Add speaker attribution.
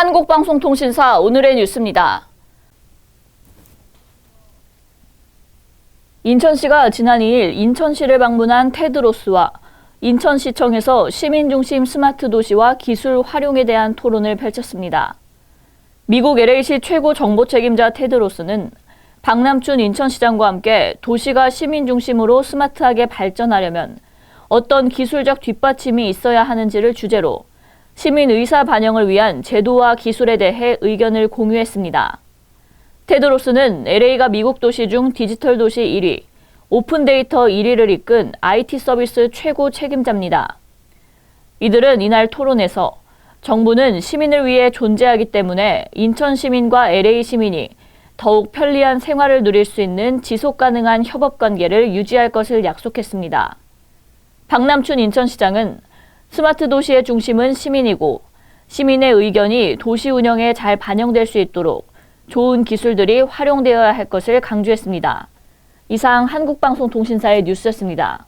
Speaker 1: 한국방송통신사 오늘의 뉴스입니다. 인천시가 지난 2일 인천시를 방문한 테드로스와 인천시청에서 시민중심 스마트 도시와 기술 활용에 대한 토론을 펼쳤습니다. 미국 LA시 최고 정보 책임자 테드로스는 박남춘 인천시장과 함께 도시가 시민 중심으로 스마트하게 발전하려면 어떤 기술적 뒷받침이 있어야 하는지를 주제로 시민 의사 반영을 위한 제도와 기술에 대해 의견을 공유했습니다. 테드로스는 LA가 미국 도시 중 디지털 도시 1위, 오픈 데이터 1위를 이끈 IT 서비스 최고 책임자입니다. 이들은 이날 토론에서 정부는 시민을 위해 존재하기 때문에 인천 시민과 LA 시민이 더욱 편리한 생활을 누릴 수 있는 지속 가능한 협업 관계를 유지할 것을 약속했습니다. 박남춘 인천시장은 스마트 도시의 중심은 시민이고 시민의 의견이 도시 운영에 잘 반영될 수 있도록 좋은 기술들이 활용되어야 할 것을 강조했습니다. 이상 한국방송통신사의 뉴스였습니다.